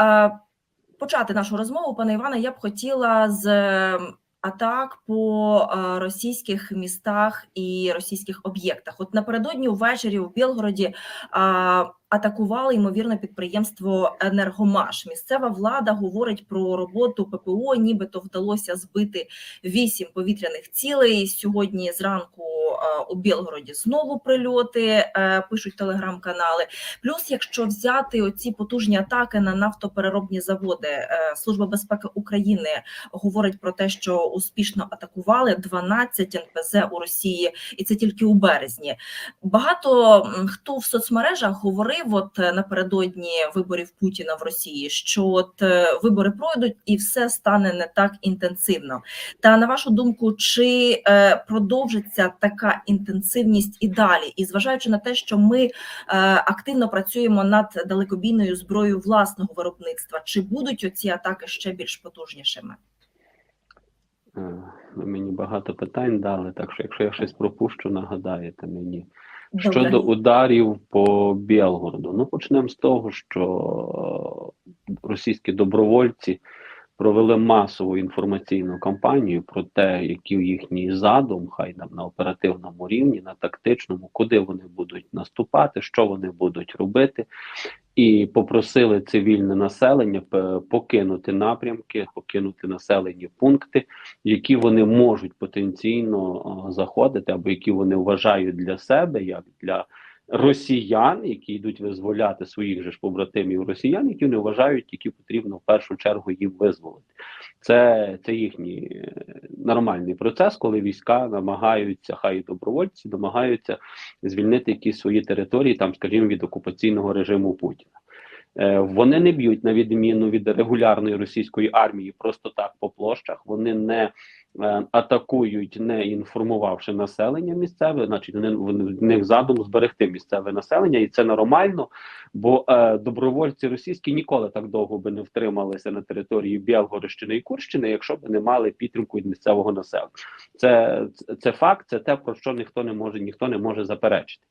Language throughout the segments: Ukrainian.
Е, Почати нашу розмову, пане Іване, я б хотіла з е, атак по е, російських містах і російських об'єктах. От напередодні ввечері в Білгороді атакували ймовірно підприємство Енергомаш. Місцева влада говорить про роботу ППО, нібито вдалося збити вісім повітряних цілей. Сьогодні зранку у Білгороді знову прильоти е, пишуть телеграм-канали. Плюс, якщо взяти оці потужні атаки на нафтопереробні заводи, е, Служба безпеки України говорить про те, що успішно атакували 12 НПЗ у Росії, і це тільки у березні. Багато хто в соцмережах говорив, от е, напередодні виборів Путіна в Росії, що от е, вибори пройдуть і все стане не так інтенсивно. Та на вашу думку, чи е, продовжиться така інтенсивність і далі? І зважаючи на те, що ми е, активно працюємо над далекобійною зброєю власного виробництва, чи будуть оці атаки ще більш потужнішими? Е, Ви мені багато питань дали, так що якщо я щось пропущу, нагадаєте мені. Добре. Щодо ударів по Білгороду, ну почнемо з того, що е, російські добровольці провели масову інформаційну кампанію про те, який їхній задум, хай там на оперативному рівні, на тактичному, куди вони будуть наступати, що вони будуть робити, і попросили цивільне населення покинути напрямки, покинути населені пункти, які вони можуть потенційно заходити, або які вони вважають для себе, як для росіян, які йдуть визволяти своїх же ж побратимів росіян, які не вважають, які потрібно в першу чергу їм визволити. Це, це їхній е, нормальний процес, коли війська намагаються, хай і добровольці намагаються звільнити якісь свої території, там, скажімо, від окупаційного режиму Путіна. Е, Вони не б'ють на відміну від регулярної російської армії просто так по площах. Вони не е, атакують, не інформувавши населення місцеве, значить вони в них задум зберегти місцеве населення, і це нормально. Бо е, добровольці російські ніколи так довго би не втрималися на території Білгородщини і Курщини, якщо б не мали підтримку від місцевого населення. Це, це факт, це те, про що ніхто не може, ніхто не може заперечити.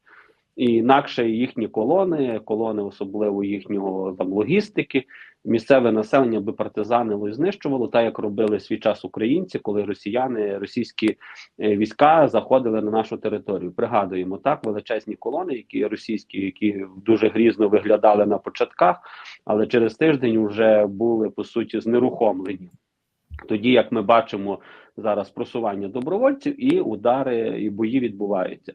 І інакше їхні колони, колони особливо їхнього там логістики, місцеве населення би партизанило і знищувало, так як робили свій час українці, коли росіяни, російські е, війська заходили на нашу територію. Пригадуємо так, величезні колони, які російські, які дуже грізно виглядали на початках, але через тиждень вже були по суті знерухомлені. Тоді, як ми бачимо зараз просування добровольців і удари, і бої відбуваються.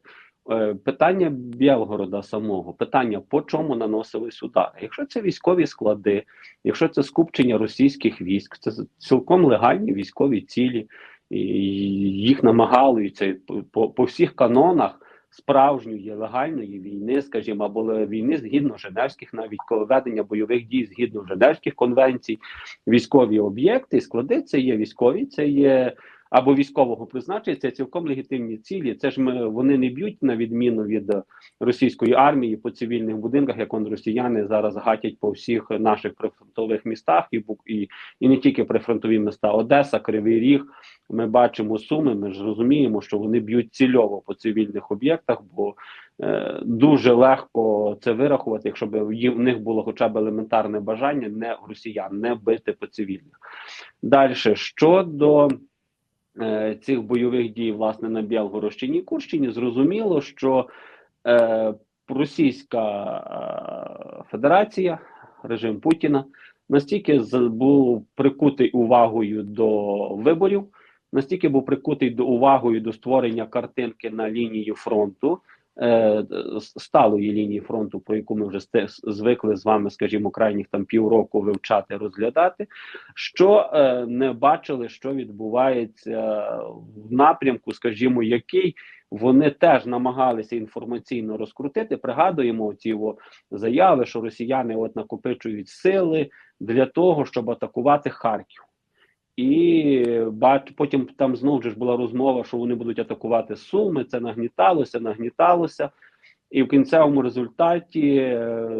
Е, Питання Білгорода самого, питання по чому наносились удари. Якщо це військові склади, якщо це скупчення російських військ, це цілком легальні військові цілі, і їх намагаються по, по, всіх канонах справжньої легальної війни, скажімо, або війни згідно Женевських, навіть ведення бойових дій згідно Женевських конвенцій, військові об'єкти, склади це є військові, це є або військового призначення, це цілком легітимні цілі. Це ж ми вони не б'ють на відміну від російської армії по цивільних будинках, як он росіяни зараз гатять по всіх наших прифронтових містах, і і, і не тільки прифронтові міста, Одеса, Кривий Ріг. Ми бачимо суми. Ми ж розуміємо, що вони б'ють цільово по цивільних об'єктах, бо е, дуже легко це вирахувати, якщо б в них було хоча б елементарне бажання не росіян, не бити по цивільних. Далі щодо цих бойових дій, власне, на Білгородщині і Курщині, зрозуміло, що е, Російська е, Федерація, режим Путіна, настільки був прикутий увагою до виборів, настільки був прикутий до увагою до створення картинки на лінії фронту. Е, Сталої лінії фронту, про яку ми вже звикли з вами, скажімо, крайніх там півроку вивчати, розглядати, що е, не бачили, що відбувається в напрямку, скажімо, який вони теж намагалися інформаційно розкрутити. Пригадуємо ці заяви, що росіяни от накопичують сили для того, щоб атакувати Харків. І бач, потім там знову ж була розмова, що вони будуть атакувати Суми. Це нагніталося, нагніталося, і в кінцевому результаті е,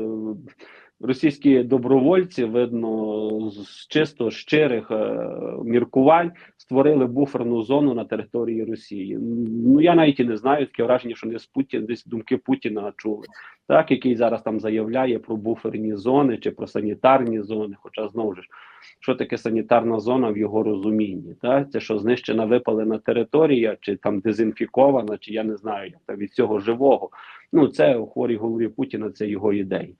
російські добровольці, видно, з чисто щирих е, міркувань створили буферну зону на території Росії. Ну я навіть і не знаю таке враження, що не з Путін, десь думки Путіна чули, так який зараз там заявляє про буферні зони чи про санітарні зони. Хоча знову ж що таке санітарна зона в його розумінні? Так? Це що знищена випалена територія, чи там дезінфікована, чи я не знаю, як там від цього живого. Ну це у хворій голові Путіна, це його ідеї.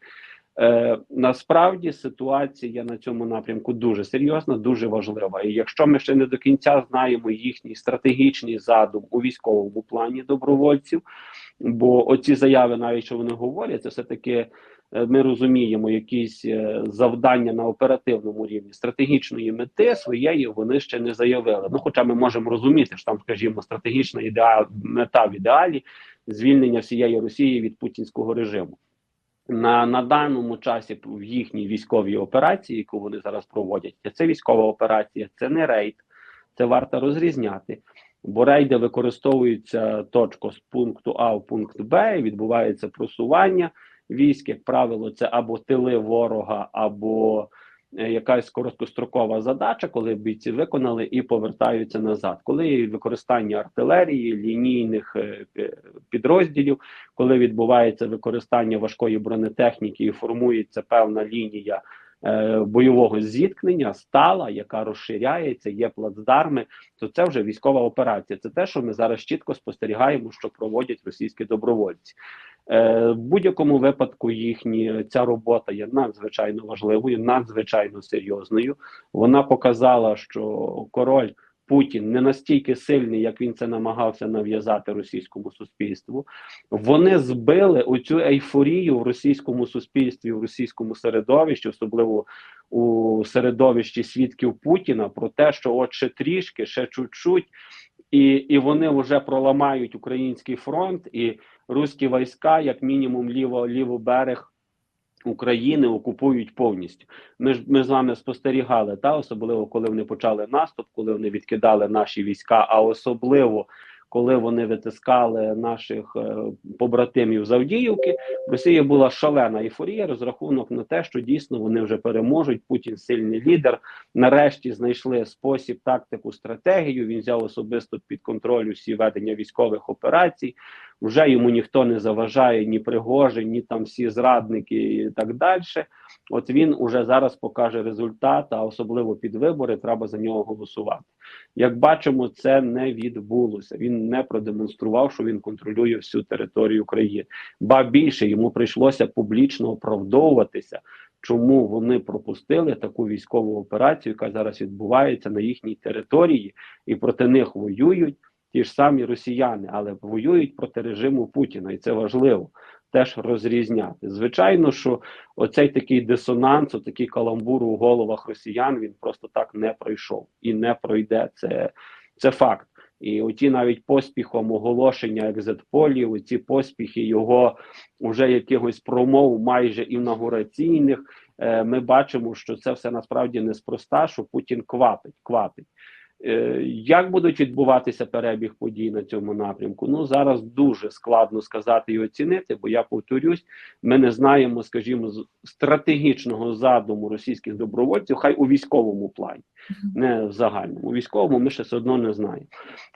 Е, насправді ситуація на цьому напрямку дуже серйозна, дуже важлива. І якщо ми ще не до кінця знаємо їхній стратегічний задум у військовому плані добровольців, бо оці заяви, навіть що вони говорять, це все таки е, ми розуміємо якісь е, завдання на оперативному рівні стратегічної мети своєї вони ще не заявили. Ну, хоча ми можемо розуміти, що там, скажімо, стратегічна ідеа мета в ідеалі звільнення всієї Росії від путінського режиму. На, на даному часі в їхній військовій операції, яку вони зараз проводять, це військова операція, це не рейд, це варто розрізняти. Бо рейди використовуються точко з пункту А в пункт Б, і відбувається просування військ, як правило, це або тили ворога, або якась короткострокова задача, коли бійці виконали і повертаються назад. Коли використання артилерії, лінійних е, е, підрозділів, коли відбувається використання важкої бронетехніки і формується певна лінія е, бойового зіткнення, стала, яка розширяється, є плацдарми, то це вже військова операція. Це те, що ми зараз чітко спостерігаємо, що проводять російські добровольці. Е, в будь-якому випадку їхні ця робота є надзвичайно важливою, надзвичайно серйозною. Вона показала, що король Путін не настільки сильний, як він це намагався нав'язати російському суспільству. Вони збили оцю ейфорію в російському суспільстві, в російському середовищі, особливо у середовищі свідків Путіна, про те, що от ще трішки, ще чуть-чуть, і, і вони вже проламають український фронт, і руські війська, як мінімум, ліво ліво берег України окупують повністю. Ми ж ми з вами спостерігали, та особливо коли вони почали наступ, коли вони відкидали наші війська, а особливо коли вони витискали наших е, побратимів з Авдіївки, в Росії була шалена ейфорія, розрахунок на те, що дійсно вони вже переможуть. Путін сильний лідер. Нарешті знайшли спосіб, тактику, стратегію. Він взяв особисто під контроль усі ведення військових операцій. Вже йому ніхто не заважає, ні Пригожин, ні там всі зрадники і так далі. От він уже зараз покаже результат, а особливо під вибори треба за нього голосувати. Як бачимо, це не відбулося. Він не продемонстрував, що він контролює всю територію країни. Ба більше йому прийшлося публічно оправдовуватися, чому вони пропустили таку військову операцію, яка зараз відбувається на їхній території, і проти них воюють ті ж самі росіяни, але воюють проти режиму Путіна, і це важливо теж розрізняти. Звичайно, що оцей такий дисонанс, такий каламбур у головах росіян він просто так не пройшов і не пройде. Це, це факт. І оті навіть поспіхом оголошення екзитполів, оці поспіхи його вже якихось промов, майже інаугураційних, е, ми бачимо, що це все насправді неспроста, що Путін квапить, квапить. Е, Як будуть відбуватися перебіг подій на цьому напрямку? Ну зараз дуже складно сказати і оцінити, бо я повторюсь, ми не знаємо, скажімо, стратегічного задуму російських добровольців, хай у військовому плані, не в загальному. У військовому ми ще все одно не знаємо.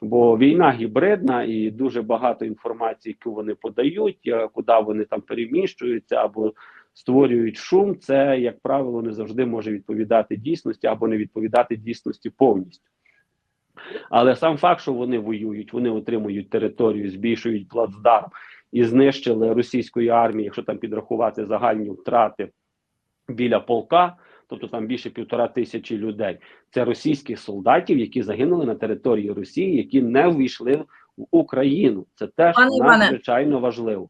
Бо війна гібридна і дуже багато інформації, яку вони подають, куди вони там переміщуються або створюють шум. Це як правило не завжди може відповідати дійсності або не відповідати дійсності повністю. Але сам факт, що вони воюють, вони отримують територію, збільшують плацдарм і знищили російської армії, якщо там підрахувати загальні втрати біля полка, тобто там більше півтора тисячі людей. Це російських солдатів, які загинули на території Росії, які не ввійшли в Україну. Це теж надзвичайно важливо.